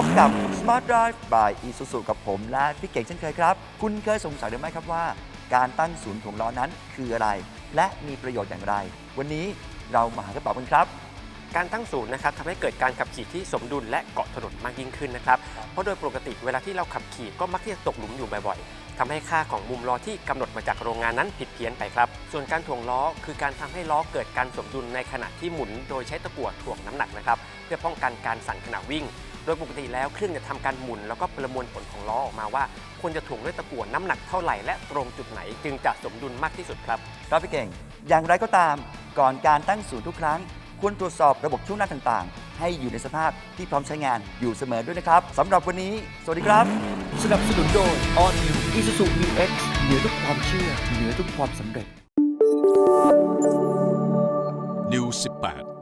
พบกับ Smart Drive by Isuzu กับผมและพี่เก่งเช่นเคยครับ คุณเคยสงสัยหรือไม่ครับว่า การตั้งศูนย์ถ่วงล้อนั้นคืออะไร และมีประโยชน์อย่างไร วันนี้เรามาหาคำตอบกันครับ การตั้งศูนย์นะครับทำให้เกิดการขับขี่ที่สมดุลและเกาะถนนมากยิ่งขึ้นนะครับ เพราะโดยปกติเวลาที่เราขับขี่ก็มักที่จะตกหลุมอยู่บ่อยๆทำให้ค่าของมุมล้อที่กำหนดมาจากโรงงานนั้นผิดเพี้ยนไปครับ ส่วนการถ่วงล้อคือการทำให้ล้อเกิดการสมดุลในขณะที่หมุน โดยใช้ตะกั่วถ่วงน้ำหนักนะครับ เพื่อป้องกันการสั่นขณะวิ่ง โดยปกติแล้วเครื่องจะทำการหมุน แล้วก็ประมวลผลของล้อออกมาว่าควรจะถ่วงด้วยตะกั่วน้ำหนักเท่าไหร่และตรงจุดไหนจึงจะสมดุลมากที่สุดครับ ครับพี่เก่ง อย่างไรก็ตาม ก่อนการตั้งศูนย์ทุกครั้ง ควรตรวจสอบระบบช่วงหน้าต่างๆ ให้อยู่ในสภาพที่พร้อมใช้งานอยู่เสมอด้วยนะครับสำหรับวันนี้ สวัสดีครับ สนับสนุนโดย All New Isuzu New X เหนือทุกความเชื่อ เหนือทุกความสำเร็จ New 18